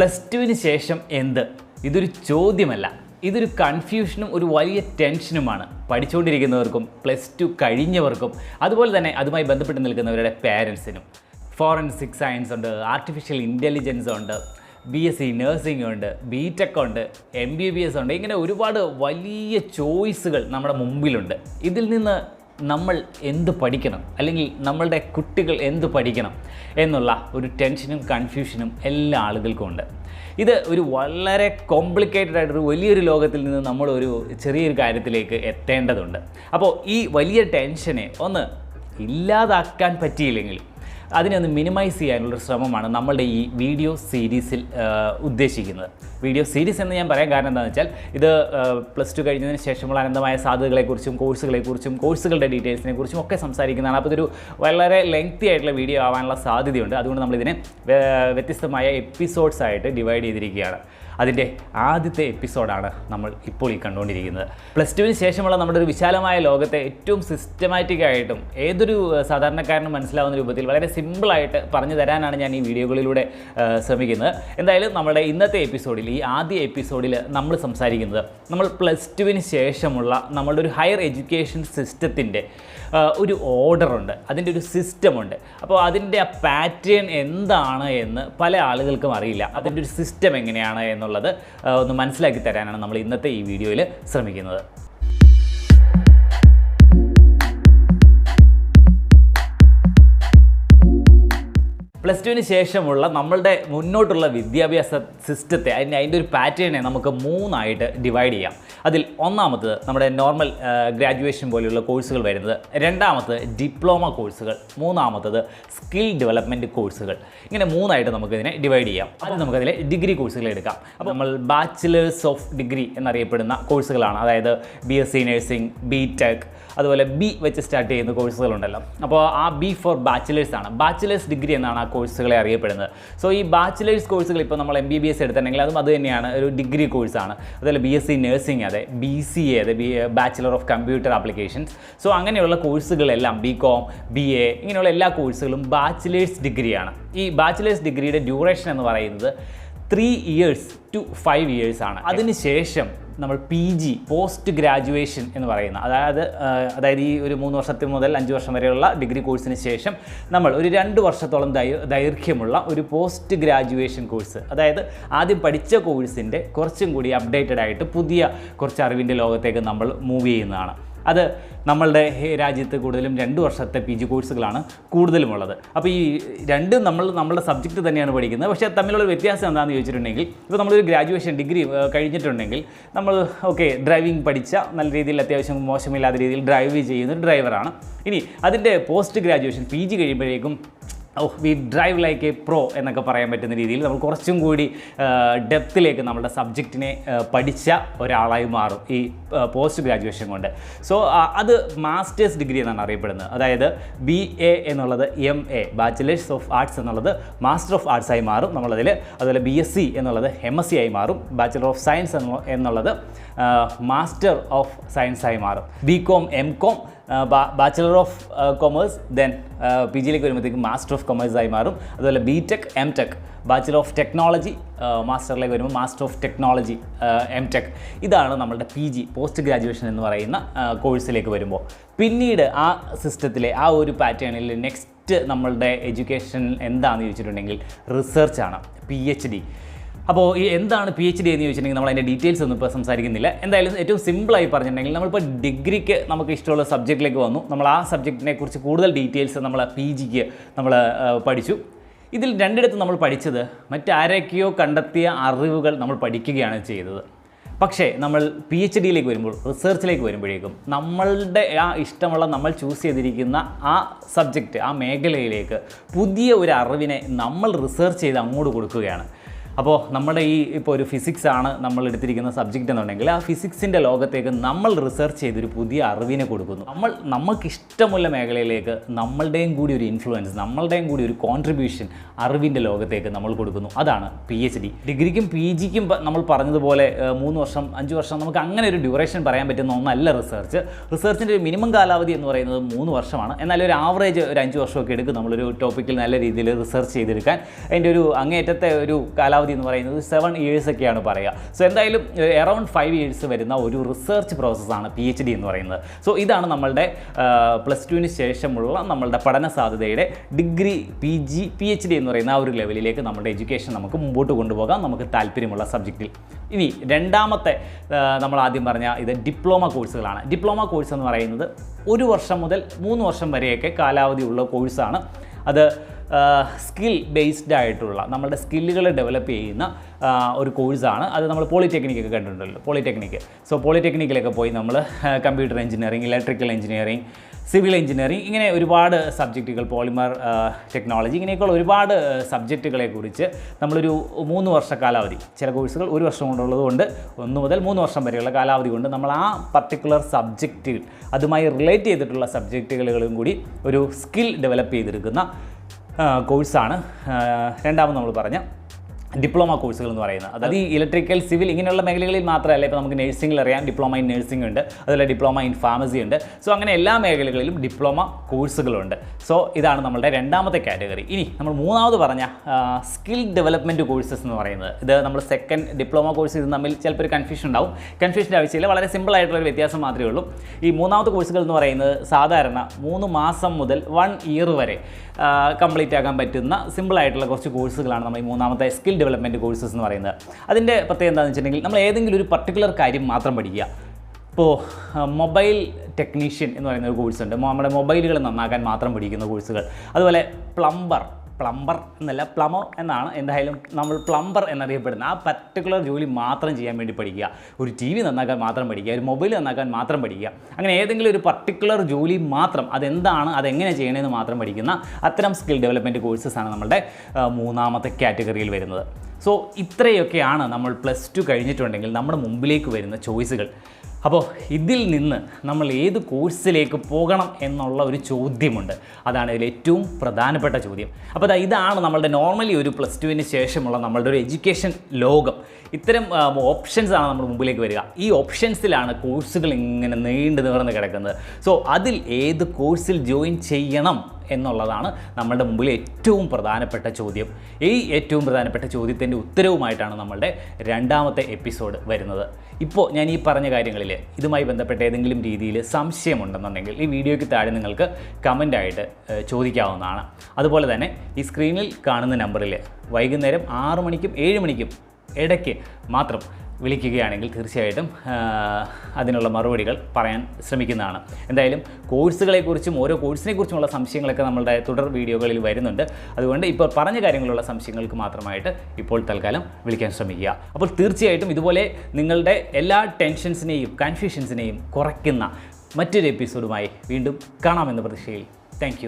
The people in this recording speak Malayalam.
പ്ലസ് ടുവിന് ശേഷം എന്ത്? ഇതൊരു ചോദ്യമല്ല. ഇതൊരു കൺഫ്യൂഷനും ഒരു വലിയ ടെൻഷനുമാണ് പഠിച്ചുകൊണ്ടിരിക്കുന്നവർക്കും പ്ലസ് ടു കഴിഞ്ഞവർക്കും അതുപോലെ തന്നെ അതുമായി ബന്ധപ്പെട്ട് നിൽക്കുന്നവരുടെ പേരൻസിനും ഫോറൻസിക് സയൻസ് ഉണ്ട് ആർട്ടിഫിഷ്യൽ ഇന്റലിജൻസ് ഉണ്ട് ബി എസ് സി നഴ്സിംഗ് ഉണ്ട് ബി ടെക് ഉണ്ട് എം ബി ബി എസ് ഉണ്ട് ഇങ്ങനെ ഒരുപാട് വലിയ ചോയ്സുകൾ നമ്മുടെ മുമ്പിലുണ്ട്. ഇതിൽ നിന്ന് നമ്മൾ എന്ത് പഠിക്കണം? അല്ലെങ്കിൽ നമ്മളുടെ കുട്ടികൾ എന്ത് പഠിക്കണം? എന്നുള്ള ഒരു ടെൻഷനും കൺഫ്യൂഷനും എല്ലാ ആളുകൾക്കും ഉണ്ട്. ഇത് ഒരു വളരെ കോംപ്ലിക്കേറ്റഡ് ആയിട്ടൊരു വലിയൊരു ലോകത്തിൽ നിന്ന് നമ്മളൊരു ചെറിയൊരു കാര്യത്തിലേക്ക് എത്തേണ്ടതുണ്ട്. അപ്പോൾ ഈ വലിയ ടെൻഷനെ ഒന്ന് ഇല്ലാതാക്കാൻ പറ്റിയില്ലെങ്കിൽ അതിനെ ഒന്ന് മിനിമൈസ് ചെയ്യാനുള്ളൊരു ശ്രമമാണ് നമ്മളുടെ ഈ വീഡിയോ സീരീസിൽ ഉദ്ദേശിക്കുന്നത്. വീഡിയോ സീരീസ് എന്ന് ഞാൻ പറയാൻ കാരണം എന്താണെന്ന് വെച്ചാൽ ഇത് പ്ലസ് ടു കഴിഞ്ഞതിന് ശേഷമുള്ള അനന്തമായ സാധ്യതകളെക്കുറിച്ചും കോഴ്സുകളെക്കുറിച്ചും കോഴ്സുകളുടെ ഡീറ്റെയിൽസിനെ കുറിച്ചും ഒക്കെ സംസാരിക്കുന്നതാണ്. അപ്പോൾ ഇതൊരു വളരെ ലെങ്തി ആയിട്ടുള്ള വീഡിയോ ആവാനുള്ള സാധ്യതയുണ്ട്. അതുകൊണ്ട് നമ്മളിതിനെ വ്യത്യസ്തമായ എപ്പിസോഡ്സ് ആയിട്ട് ഡിവൈഡ് ചെയ്തിരിക്കുകയാണ്. അതിന്റെ ആദ്യത്തെ എപ്പിസോഡാണ് നമ്മൾ ഇപ്പോൾ ഈ കണ്ടുകൊണ്ടിരിക്കുന്നത്. പ്ലസ് ടുവിന് ശേഷമുള്ള നമ്മുടെ ഒരു വിശാലമായ ലോകത്തെ ഏറ്റവും സിസ്റ്റമാറ്റിക് ആയിട്ടും ഏതൊരു സാധാരണക്കാരനും മനസ്സിലാവുന്ന രൂപത്തിൽ വളരെ സിമ്പിളായിട്ട് പറഞ്ഞു തരാനാണ് ഞാൻ ഈ വീഡിയോകളിലൂടെ ശ്രമിക്കുന്നത്. എന്തായാലും നമ്മുടെ ഇന്നത്തെ എപ്പിസോഡിൽ ഈ ആദ്യ എപ്പിസോഡിൽ നമ്മൾ സംസാരിക്കുന്നത് നമ്മൾ പ്ലസ് ടുവിന് ശേഷമുള്ള നമ്മളുടെ ഒരു ഹയർ എഡ്യൂക്കേഷൻ സിസ്റ്റത്തിന്റെ ഒരു ഓർഡറുണ്ട് അതിന്റെ ഒരു സിസ്റ്റമുണ്ട് അപ്പോൾ അതിന്റെ ആ പാറ്റേൺ എന്താണ് എന്ന് പല ആളുകൾക്കും അറിയില്ല. അതിന്റെ ഒരു സിസ്റ്റം എങ്ങനെയാണ് എന്നുള്ളത് ഒന്ന് മനസ്സിലാക്കി തരാനാണ് നമ്മൾ ഇന്നത്തെ ഈ വീഡിയോയിൽ ശ്രമിക്കുന്നത്. പ്ലസ് ടുവിന് ശേഷമുള്ള നമ്മളുടെ മുന്നോട്ടുള്ള വിദ്യാഭ്യാസ സിസ്റ്റത്തെ അതിന്റെ അതിന്റെ ഒരു പാറ്റേണെ നമുക്ക് മൂന്നായിട്ട് ഡിവൈഡ് ചെയ്യാം. അതിൽ ഒന്നാമത്തത് നമ്മുടെ നോർമൽ ഗ്രാജുവേഷൻ പോലെയുള്ള കോഴ്സുകൾ വരുന്നത്. രണ്ടാമത്തത് ഡിപ്ലോമ കോഴ്സുകൾ മൂന്നാമത്തത് സ്കിൽ ഡെവലപ്മെന്റ് കോഴ്സുകൾ ഇങ്ങനെ മൂന്നായിട്ട് നമുക്കിതിനെ ഡിവൈഡ് ചെയ്യാം. അത് നമുക്കതിലെ ഡിഗ്രി കോഴ്സുകൾ എടുക്കാം. അപ്പോൾ നമ്മൾ ബാച്ചിലേഴ്സ് ഓഫ് ഡിഗ്രി എന്നറിയപ്പെടുന്ന കോഴ്സുകളാണ് അതായത് B S C nursing B tech അതുപോലെ ബി വെച്ച് സ്റ്റാർട്ട് ചെയ്യുന്ന കോഴ്സുകളുണ്ടല്ലോ അപ്പോൾ ആ ബി ഫോർ ബാച്ചിലേഴ്സ് ആണ്. ബാച്ചിലേഴ്സ് ഡിഗ്രി എന്നാണ് ആ കോഴ്സുകളെ അറിയപ്പെടുന്നത്. സോ ഈ ബാച്ചിലേഴ്സ് കോഴ്സുകൾ ഇപ്പോൾ നമ്മൾ എം ബി ബി എസ് എടുത്തിട്ടുണ്ടെങ്കിൽ അതും അത് തന്നെയാണ് ഒരു ഡിഗ്രി കോഴ്സാണ് അതുപോലെ ബി എസ് സി നഴ്സിംഗ് അതെ ബി സി എ അതെ B bachelor of computer applications so അങ്ങനെയുള്ള കോഴ്സുകളെല്ലാം ബി കോം ബി എ ഇങ്ങനെയുള്ള എല്ലാ കോഴ്സുകളും ബാച്ചിലേഴ്സ് ഡിഗ്രിയാണ് ഈ ബാച്ചിലേഴ്സ് ഡിഗ്രിയുടെ ഡ്യൂറേഷൻ എന്ന് പറയുന്നത് three years to five years ആണ്. അതിനുശേഷം നമ്മൾ പി ജി പോസ്റ്റ് ഗ്രാജുവേഷൻ എന്ന് പറയുന്ന അതായത് അതായത് ഈ ഒരു മൂന്ന് വർഷത്തിൽ മുതൽ അഞ്ച് വർഷം വരെയുള്ള ഡിഗ്രി കോഴ്സിന് ശേഷം നമ്മൾ ഒരു രണ്ട് വർഷത്തോളം ദൈ- ദൈർഘ്യമുള്ള ഒരു പോസ്റ്റ് ഗ്രാജുവേഷൻ കോഴ്സ് അതായത് ആദ്യം പഠിച്ച കോഴ്സിന്റെ കുറച്ചും കൂടി അപ്ഡേറ്റഡ് ആയിട്ട് പുതിയ കുറച്ച് അറിവിന്റെ ലോകത്തേക്ക് നമ്മൾ മൂവ് ചെയ്യുന്നതാണ്. അത് നമ്മളുടെ രാജ്യത്ത് കൂടുതലും രണ്ട് വർഷത്തെ പി ജി കോഴ്സുകളാണ് കൂടുതലുമുള്ളത്. അപ്പോൾ ഈ രണ്ടും നമ്മൾ നമ്മളുടെ സബ്ജക്റ്റ് തന്നെയാണ് പഠിക്കുന്നത്. പക്ഷേ തമ്മിലുള്ള വ്യത്യാസം എന്താണെന്ന് ചോദിച്ചിട്ടുണ്ടെങ്കിൽ ഇപ്പോൾ നമ്മളൊരു ഗ്രാജുവേഷൻ ഡിഗ്രി കഴിഞ്ഞിട്ടുണ്ടെങ്കിൽ നമ്മൾ ഓക്കെ ഡ്രൈവിംഗ് പഠിച്ച നല്ല രീതിയിൽ അത്യാവശ്യം മോശമില്ലാത്ത രീതിയിൽ ഡ്രൈവ് ചെയ്യുന്ന ഡ്രൈവറാണ് ഇനി അതിന്റെ പോസ്റ്റ് ഗ്രാജുവേഷൻ പി ജി കഴിയുമ്പോഴേക്കും we drive like a pro എന്നൊക്കെ പറയാൻ പറ്റുന്ന രീതിയിൽ നമ്മൾ കുറച്ചും കൂടി ഡെപ്തിലേക്ക് നമ്മുടെ സബ്ജക്റ്റിനെ പഠിച്ച ഒരാളായി മാറും ഈ പോസ്റ്റ് ഗ്രാജുവേഷൻ കൊണ്ട്. സോ അത് മാസ്റ്റേഴ്സ് ഡിഗ്രി എന്നാണ് അറിയപ്പെടുന്നത്. അതായത് ബി എ എന്നുള്ളത് M A bachelors of arts എന്നുള്ളത് മാസ്റ്റർ ഓഫ് ആർട്സ് ആയി മാറും നമ്മളതിൽ. അതുപോലെ ബി എസ് സി എന്നുള്ളത് എം എസ് സി ആയി മാറും. ബാച്ചിലർ ഓഫ് സയൻസ് എന്നുള്ളത് മാസ്റ്റർ ഓഫ് സയൻസ് ആയി മാറും. B com M com bachelor of commerce then P ജിയിലേക്ക് വരുമ്പോഴത്തേക്കും മാസ്റ്റർ ഓഫ് കൊമേഴ്സ് ആയി മാറും. അതുപോലെ B tech M tech bachelor of technology മാസ്റ്ററിലേക്ക് വരുമ്പോൾ master of technology M tech ഇതാണ് നമ്മളുടെ പി ജി പോസ്റ്റ് ഗ്രാജുവേഷൻ എന്ന് പറയുന്ന കോഴ്സിലേക്ക് വരുമ്പോൾ. പിന്നീട് ആ സിസ്റ്റത്തിലെ ആ ഒരു പാറ്റേണിൽ നെക്സ്റ്റ് നമ്മളുടെ എഡ്യൂക്കേഷൻ എന്താണെന്ന് ചോദിച്ചിട്ടുണ്ടെങ്കിൽ റിസർച്ചാണ് പി എച്ച് ഡി അപ്പോൾ ഈ എന്താണ് പി എച്ച് ഡി എന്ന് ചോദിച്ചിട്ടുണ്ടെങ്കിൽ നമ്മൾ അതിന്റെ ഡീറ്റെയിൽസ് ഒന്നും ഇപ്പോൾ സംസാരിക്കുന്നില്ല. എന്തായാലും ഏറ്റവും സിമ്പിളായി പറഞ്ഞിട്ടുണ്ടെങ്കിൽ നമ്മളിപ്പോൾ ഡിഗ്രിക്ക് നമുക്ക് ഇഷ്ടമുള്ള സബ്ജക്റ്റിലേക്ക് വന്നു. നമ്മൾ ആ സബ്ജക്റ്റിനെ കുറിച്ച് കൂടുതൽ ഡീറ്റെയിൽസ് നമ്മൾ പി ജിക്ക് നമ്മൾ പഠിച്ചു. ഇതിൽ രണ്ടിടത്ത് നമ്മൾ പഠിച്ചത് മറ്റാരൊക്കെയോ കണ്ടെത്തിയ അറിവുകൾ നമ്മൾ പഠിക്കുകയാണ് ചെയ്തത്. പക്ഷേ നമ്മൾ പി എച്ച് ഡിയിലേക്ക് വരുമ്പോൾ റിസർച്ചിലേക്ക് വരുമ്പോഴേക്കും നമ്മളുടെ ആ ഇഷ്ടമുള്ള നമ്മൾ ചൂസ് ചെയ്തിരിക്കുന്ന ആ സബ്ജക്റ്റ് ആ മേഖലയിലേക്ക് പുതിയ ഒരു അറിവിനെ നമ്മൾ റിസർച്ച് ചെയ്ത് അങ്ങോട്ട് കൊടുക്കുകയാണ്. അപ്പോൾ നമ്മുടെ ഈ ഇപ്പോൾ ഒരു ഫിസിക്സ് ആണ് നമ്മൾ എടുത്തിരിക്കുന്ന സബ്ജക്റ്റ് എന്നുണ്ടെങ്കിൽ ആ ഫിസിക്സിന്റെ ലോകത്തേക്ക് നമ്മൾ റിസർച്ച് ചെയ്തൊരു പുതിയ അറിവിനെ കൊടുക്കുന്നു. നമ്മൾ നമുക്ക് ഇഷ്ടമുള്ള മേഖലയിലേക്ക് നമ്മളുടെയും കൂടി ഒരു ഇൻഫ്ലുവൻസ് നമ്മളുടെയും കൂടി ഒരു കോൺട്രിബ്യൂഷൻ അറിവിന്റെ ലോകത്തേക്ക് നമ്മൾ കൊടുക്കുന്നു. അതാണ് പി എച്ച് ഡി ഡിഗ്രിക്കും പി ജിക്കും നമ്മൾ പറഞ്ഞതുപോലെ മൂന്ന് വർഷം അഞ്ച് വർഷം നമുക്ക് അങ്ങനെ ഒരു ഡ്യൂറേഷൻ പറയാൻ പറ്റുന്ന ഒന്നല്ല റിസർച്ച് റിസർച്ചിന്റെ ഒരു മിനിമം കാലാവധി എന്ന് പറയുന്നത് മൂന്ന് വർഷമാണ്. എന്നാൽ ഒരു ആവറേജ് ഒരു അഞ്ച് വർഷമൊക്കെ എടുക്കും നമ്മളൊരു ടോപ്പിക്കിൽ നല്ല രീതിയിൽ റിസർച്ച് ചെയ്തെടുക്കാൻ. അതിന്റെ ഒരു അങ്ങേയറ്റത്തെ ഒരു കാലാവധി കാലാവധി എന്ന് പറയുന്നത് സെവൻ ഇയേഴ്സ് ഒക്കെയാണ് പറയുക. സോ എന്തായാലും എറൗണ്ട് ഫൈവ് ഇയേഴ്സ് വരുന്ന ഒരു റിസർച്ച് പ്രോസസ്സാണ് പി എച്ച് ഡി എന്ന് പറയുന്നത്. സോ ഇതാണ് നമ്മളുടെ പ്ലസ് ടുവിന് ശേഷമുള്ള നമ്മളുടെ പഠന സാധ്യതയുടെ degree P G P H D എന്ന് പറയുന്ന ആ ഒരു ലെവലിലേക്ക് നമ്മുടെ എഡ്യൂക്കേഷൻ നമുക്ക് മുമ്പോട്ട് കൊണ്ടുപോകാം. നമുക്ക് താല്പര്യമുള്ള സബ്ജക്റ്റിൽ ഇനി രണ്ടാമത്തെ നമ്മൾ ആദ്യം പറഞ്ഞ ഇത് ഡിപ്ലോമ കോഴ്സുകളാണ് ഡിപ്ലോമ കോഴ്സ് എന്ന് പറയുന്നത് ഒരു വർഷം മുതൽ മൂന്ന് വർഷം വരെയൊക്കെ കാലാവധിയുള്ള കോഴ്സാണ് അത് സ്കിൽ ബേസ്ഡ് ആയിട്ടുള്ള നമ്മുടെ സ്കില്ലുകൾ ഡെവലപ്പ് ചെയ്യുന്ന ഒരു കോഴ്സാണ് അത് നമ്മൾ പോളിടെക്നിക് ഒക്കെ കണ്ടിട്ടുണ്ടല്ലോ പോളിടെക്നിക് സോ പോളിടെക്നിക്കിലൊക്കെ പോയി നമ്മൾ computer engineering electrical engineering civil engineering ഇങ്ങനെ ഒരുപാട് സബ്ജക്റ്റുകൾ പോളിമർ ടെക്നോളജി ഇങ്ങനെയൊക്കെയുള്ള ഒരുപാട് സബ്ജക്റ്റുകളെ കുറിച്ച് നമ്മളൊരു മൂന്ന് വർഷ കാലാവധി ചില കോഴ്സുകൾ ഒരു വർഷം കൊണ്ടുള്ളത് കൊണ്ട് ഒന്ന് മുതൽ മൂന്ന് വർഷം വരെയുള്ള കാലാവധി കൊണ്ട് നമ്മൾ ആ പർട്ടിക്കുലർ സബ്ജക്റ്റുകൾ അതുമായി റിലേറ്റ് ചെയ്തിട്ടുള്ള സബ്ജക്റ്റുകളും കൂടി ഒരു സ്കിൽ ഡെവലപ്പ് ചെയ്തെടുക്കുന്ന കോഴ്സാണ് രണ്ടാമത് നമ്മൾ പറഞ്ഞ ഡിപ്ലോമ കോഴ്സുകൾ എന്ന് പറയുന്നത്. അതായത് ഈ ഇലക്ട്രിക്കൽ സിവിൽ ഇങ്ങനെയുള്ള മേഖലകളിൽ മാത്രമല്ല ഇപ്പോൾ നമുക്ക് നഴ്സിംഗിൽ അറിയാം ഡിപ്ലോമ ഇൻ നഴ്സിംഗ് ഉണ്ട് അതുപോലെ ഡിപ്ലോമ ഇൻ ഫാർമസി ഉണ്ട്. സോ അങ്ങനെ എല്ലാ മേഖലകളിലും ഡിപ്ലോമ കോഴ്സുകളുണ്ട്. സോ ഇതാണ് നമ്മളുടെ രണ്ടാമത്തെ കാറ്റഗറി ഇനി നമ്മൾ മൂന്നാമത് പറഞ്ഞ സ്കിൽ ഡെവലപ്മെന്റ് കോഴ്സസ് എന്ന് പറയുന്നത്. ഇത് നമ്മൾ സെക്കൻഡ് ഡിപ്ലോമ കോഴ്സ് ഇത് തമ്മിൽ ചിലപ്പോൾ ഒരു കൺഫ്യൂഷൻ ഉണ്ടാവും. കൺഫ്യൂഷന്റെ ആവശ്യമില്ല വളരെ സിമ്പിൾ ആയിട്ടുള്ള ഒരു വ്യത്യാസം മാത്രമേ ഉള്ളൂ. ഈ മൂന്നാമത്തെ കോഴ്സുകൾ എന്ന് പറയുന്നത് സാധാരണ മൂന്ന് മാസം മുതൽ വൺ ഇയർ വരെ കംപ്ലീറ്റ് ആക്കാൻ പറ്റുന്ന സിമ്പിൾ ആയിട്ടുള്ള കുറച്ച് കോഴ്സുകളാണ് നമ്മൾ ഈ മൂന്നാമത്തെ സ്കിൽ ഡെവലപ്മെന്റ് കോഴ്സസ് എന്ന് പറയുന്നത്. അതിന്റെ പ്രത്യേകത എന്താണെന്ന് വെച്ചിട്ടുണ്ടെങ്കിൽ നമ്മൾ ഏതെങ്കിലും ഒരു പർട്ടിക്കുലർ കാര്യം മാത്രം പഠിക്കുക. ഇപ്പോൾ മൊബൈൽ ടെക്നീഷ്യൻ എന്ന് പറയുന്ന ഒരു കോഴ്സ് ഉണ്ട്. നമ്മുടെ മൊബൈലുകൾ നന്നാക്കാൻ മാത്രം പഠിക്കുന്ന കോഴ്സുകൾ അതുപോലെ പ്ലംബർ പ്ലംബർ എന്നല്ല പ്ലമർ എന്നാണ് എന്തായാലും നമ്മൾ പ്ലംബർ എന്നറിയപ്പെടുന്ന ആ പർട്ടിക്കുലർ ജോലി മാത്രം ചെയ്യാൻ വേണ്ടി പഠിക്കുക. ഒരു ടി വി നന്നാക്കാൻ മാത്രം പഠിക്കുക ഒരു മൊബൈൽ നന്നാക്കാൻ മാത്രം പഠിക്കുക. അങ്ങനെ ഏതെങ്കിലും ഒരു പർട്ടിക്കുലർ ജോലി മാത്രം അതെന്താണ് അതെങ്ങനെ ചെയ്യണമെന്ന് മാത്രം പഠിക്കുന്ന അത്തരം സ്കിൽ ഡെവലപ്മെന്റ് കോഴ്സസാണ് നമ്മുടെ മൂന്നാമത്തെ കാറ്റഗറിയിൽ വരുന്നത്. സോ ഇത്രയൊക്കെയാണ് നമ്മൾ പ്ലസ് ടു കഴിഞ്ഞിട്ടുണ്ടെങ്കിൽ നമ്മുടെ മുമ്പിലേക്ക് വരുന്ന ചോയ്സുകൾ അപ്പോൾ ഇതിൽ നിന്ന് നമ്മൾ ഏത് കോഴ്സിലേക്ക് പോകണം എന്നുള്ള ഒരു ചോദ്യമുണ്ട്. അതാണ് ഇതിൽ ഏറ്റവും പ്രധാനപ്പെട്ട ചോദ്യം. അപ്പോൾ ഇതാണ് നമ്മളുടെ നോർമലി ഒരു പ്ലസ് ടുവിന് ശേഷമുള്ള നമ്മളുടെ ഒരു എഡ്യൂക്കേഷൻ ലോകം. ഇത്തരം ഓപ്ഷൻസ് ആണ് നമ്മുടെ മുമ്പിലേക്ക് വരിക. ഈ ഓപ്ഷൻസിലാണ് കോഴ്സുകൾ ഇങ്ങനെ നീണ്ടു നിവർന്ന് കിടക്കുന്നത്. സോ അതിൽ ഏത് കോഴ്സിൽ ജോയിൻ ചെയ്യണം എന്നുള്ളതാണ് നമ്മളുടെ മുമ്പിൽ ഏറ്റവും പ്രധാനപ്പെട്ട ചോദ്യം. ഈ ഏറ്റവും പ്രധാനപ്പെട്ട ചോദ്യത്തിന്റെ ഉത്തരവുമായിട്ടാണ് നമ്മളുടെ രണ്ടാമത്തെ എപ്പിസോഡ് വരുന്നത്. ഇപ്പോൾ ഞാൻ ഈ പറഞ്ഞ കാര്യങ്ങളിൽ ഇതുമായി ബന്ധപ്പെട്ട ഏതെങ്കിലും രീതിയിൽ സംശയമുണ്ടെന്നുണ്ടെങ്കിൽ ഈ വീഡിയോയ്ക്ക് താഴെ നിങ്ങൾക്ക് കമന്റായിട്ട് ചോദിക്കാവുന്നതാണ്. അതുപോലെ തന്നെ ഈ സ്ക്രീനിൽ കാണുന്ന നമ്പറിൽ വൈകുന്നേരം ആറു മണിക്കും ഏഴ് മണിക്കും ഇടയ്ക്ക് മാത്രം വിളിക്കുകയാണെങ്കിൽ തീർച്ചയായിട്ടും അതിനുള്ള മറുപടികൾ പറയാൻ ശ്രമിക്കുന്നതാണ്. എന്തായാലും കോഴ്സുകളെക്കുറിച്ചും ഓരോ കോഴ്സിനെക്കുറിച്ചുമുള്ള സംശയങ്ങളൊക്കെ നമ്മളുടെ തുടർ വീഡിയോകളിൽ വരുന്നുണ്ട്. അതുകൊണ്ട് ഇപ്പോൾ പറഞ്ഞ കാര്യങ്ങളുള്ള സംശയങ്ങൾക്ക് മാത്രമായിട്ട് ഇപ്പോൾ തൽക്കാലം വിളിക്കാൻ ശ്രമിക്കുക. അപ്പോൾ തീർച്ചയായിട്ടും ഇതുപോലെ നിങ്ങളുടെ എല്ലാ ടെൻഷൻസിനെയും കൺഫ്യൂഷൻസിനെയും കുറയ്ക്കുന്ന മറ്റൊരു എപ്പിസോഡുമായി വീണ്ടും കാണാമെന്ന പ്രതീക്ഷയിൽ താങ്ക്